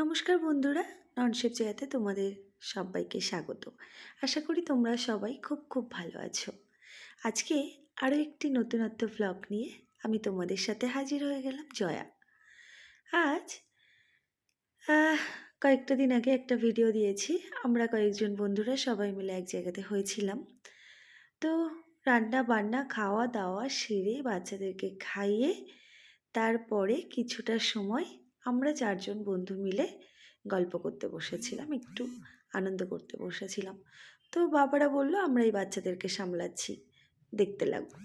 নমস্কার বন্ধুরা, ননশেপ জায়গাতে তোমাদের সবাইকে স্বাগত। আশা করি তোমরা সবাই খুব খুব ভালো আছো। আজকে আরও একটি নতুনত্ব ব্লগ নিয়ে আমি তোমাদের সাথে হাজির হয়ে গেলাম জয়া। আজ কয়েকটা দিন আগে একটা ভিডিও দিয়েছি। আমরা কয়েকজন বন্ধুরা সবাই মিলে এক জায়গাতে হয়েছিলাম। তো রান্না বান্না, খাওয়া দাওয়া সেরে বাচ্চাদেরকে খাইয়ে তারপরে কিছুটা সময় আমরা চারজন বন্ধু মিলে গল্প করতে বসেছিলাম একটু আনন্দ করতে বসেছিলাম। তো বাবারা বলল আমরা এই বাচ্চাদেরকে সামলাচ্ছি দেখতে লাগবো।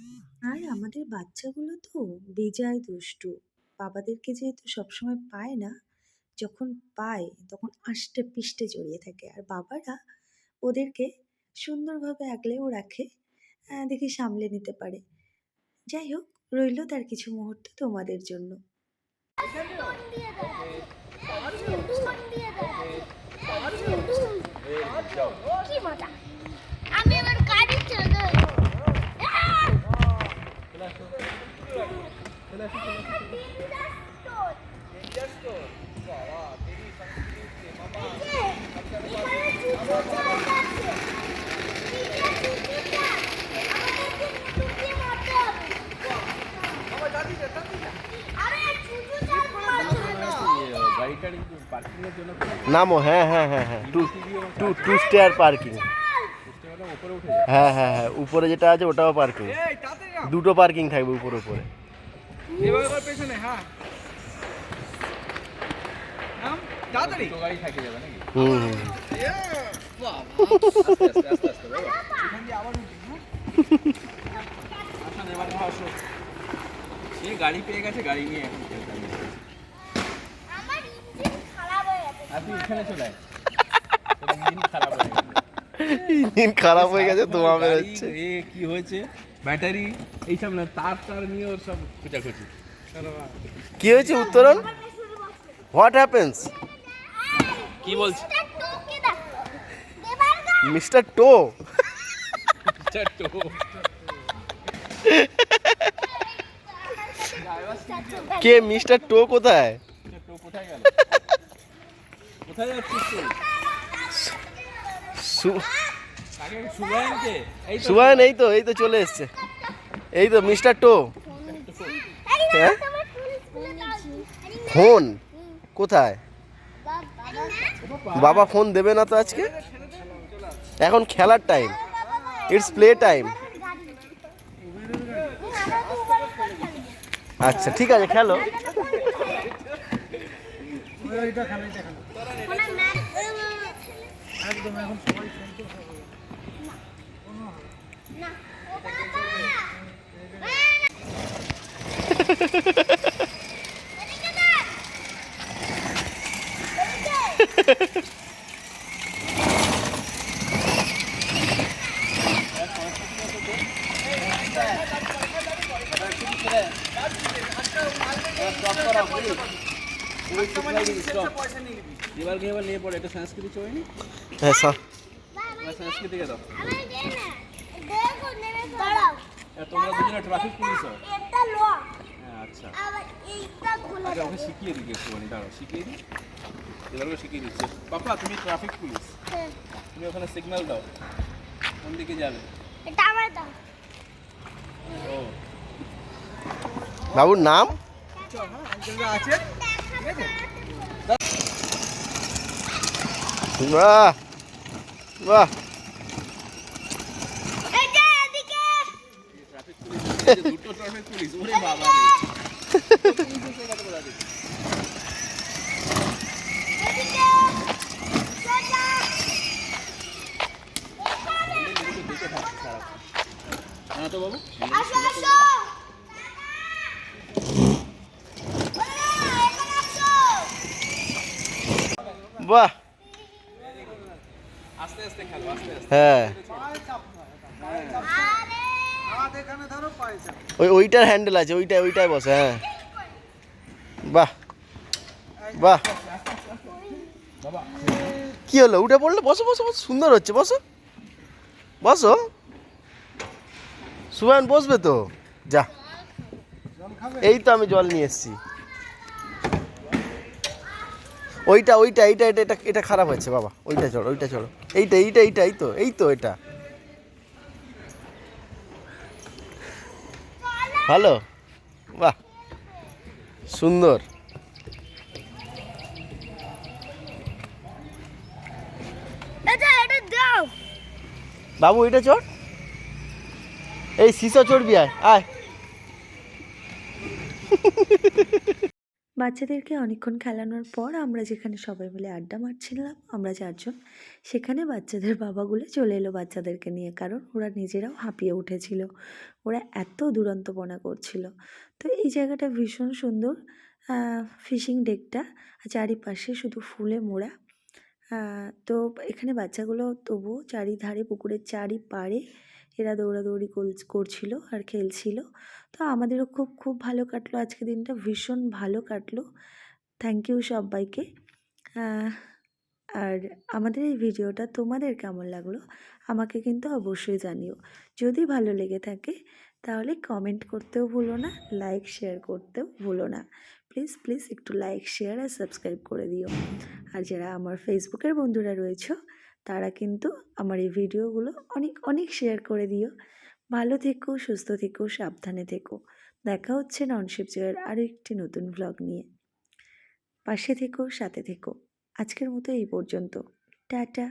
আর আমাদের বাচ্চাগুলো তো বেজায় দুষ্টু। বাবাদেরকে যেহেতু সবসময় পায় না যখন পায় তখন আষ্টে পিষ্টে জড়িয়ে থাকে। আর বাবারা ওদেরকে সুন্দরভাবে আগলেও রাখে দেখি সামলে নিতে পারে। যাই হোক রইল তার কিছু মুহূর্ত তোমাদের জন্য। আমি এবার গাড়ি চালাই গাড়িটার পার্কিংয়ের নামো হ্যাঁ হ্যাঁ হ্যাঁ হ্যাঁ। Two two two stair parking উপরে উঠে যায় হ্যাঁ হ্যাঁ হ্যাঁ উপরে যেটা আছে ওটাও পার্কিং দুটো পার্কিং থাকবে উপরে উপরে। হ্যাঁ। নাম তাড়াতাড়ি। দুটো গাড়ি থাকে যাবে নাকি? হুম আসো। সে গাড়ি পেয়ে গেছে গাড়ি নিয়ে এখন খেলতে হবে। আমার ইঞ্জিন খারাপ হয়ে গেছে আর তুই এখানে চলে ইঞ্জিন খারাপ হয়ে গেছে ইঞ্জিন খারাপ হয়ে গেছে ধোঁয়া বেরোচ্ছে। এ কি হয়েছে? ব্যাটারি এইসব না তার তার নিয়ে ওর সব খোঁজাখুঁজি কি হয়েছে উত্তরণ? হোয়াট হ্যাপেন্স কি বলছি? দেবার গা। মিস্টার টো কে মিস্টার টো কোথায়? চারটো কোথায় গেল? কোথায় যাচ্ছিস তুই? সু- আগে এই তো এই তো এই তো চলে এসছে। এই তো মিস্টার টো। হ্যাঁ? ফোন? কোথায়? বাবা ফোন দেবে না তো আজকে? এখন খেলার টাইম ইটস প্লে টাইম আচ্ছা ঠিক আছে খেলো। একদম এখন সবাই ফোন তো। এবার গিয়ে নিয়ে পড়ে এটা সংস্কৃতি ছবি নি হ্যাঁ সংস্কৃতিকে দাও তোমরা দুজনে ট্রাফিক পুলিশ আচ্ছা আচ্ছা ওকে শিখিয়ে দিই একটুখানি দাঁড়াও শিখিয়ে দিই এবার শিখিয়ে দিচ্ছে পাপা তুমি ট্রাফিক পুলিশ তুমি ওখানে সিগন্যাল দাও কোন দিকে যাবে এটা বাবুর নাম? আছে। বাহ বাহ দুটো ট্রাফিক পুলিশ ওরে রে হ্যাঁ তো বাবু আসো আসো বাহ। আস্তে আস্তে খেলো আস্তে আস্তে। হ্যাঁ। ওই ওইটার হ্যান্ডেল আছে ওইটাই ওইটাই বসে হ্যাঁ। বাহ। বাহ। বাবা। কি হলো? উঠে পড়লে? বসো বসো বসো। সুন্দর হচ্ছে বসো। বসো। সুবান বসবে তো? যা। এই তো আমি জল নিয়ে এসেছি। ওইটা ওইটা এইটা এটা এটা এটা খারাপ হয়েছে বাবা। ওইটা চড়ো ওইটা চড়ো এইটা এইটা এইটা এই তো এই তো এটা। ভালো? বাহ সুন্দর। এটা এটা বাবু ওইটা চড়। এই সিসা চড়বি আয় আয়। বাচ্চাদেরকে অনেকক্ষণ খেলানোর পর আমরা যেখানে সবাই মিলে আড্ডা মারছিলাম, আমরা চারজন, সেখানে বাচ্চাদের বাবাগুলো চলে এলো বাচ্চাদেরকে নিয়ে। কারণ ওরা নিজেরাও হাঁপিয়ে উঠেছিল। ওরা এত দুরন্তপনা করছিল। তো এই জায়গাটা ভীষণ সুন্দর। ফিশিং ডেকটা চারিপাশে শুধু ফুলে মোড়া। তো এখানে বাচ্চাগুলো তবুও চারিধারে পুকুরের চারিপাড়ে এরা দৌড়াদৌড়ি করছিল আর খেলছিল। তো আমাদেরও খুব খুব ভালো কাটলো। আজকে দিনটা ভীষণ ভালো কাটলো। থ্যাংক ইউ সবাইকে। আর আমাদের এই ভিডিওটা তোমাদের কেমন লাগল আমাকে কিন্তু অবশ্যই জানিও। যদি ভালো লেগে থাকে তাহলে কমেন্ট করতেও ভুলো না লাইক শেয়ার করতেও ভুলো না। প্লিজ প্লিজ একটু লাইক শেয়ার আর সাবস্ক্রাইব করে দিও। আর যারা আমার ফেসবুকের বন্ধুরা রয়েছে তারা কিন্তু আমার এই ভিডিওগুলো অনেক অনেক শেয়ার করে দিও। ভালো থেকো, সুস্থ থেকো, সাবধানে থেকো। দেখা হচ্ছে ননশিপ জয়ের আরও একটি নতুন ব্লগ নিয়ে। পাশে থেকো, সাথে থেকো। আজকের মতো এই পর্যন্ত। টাটা।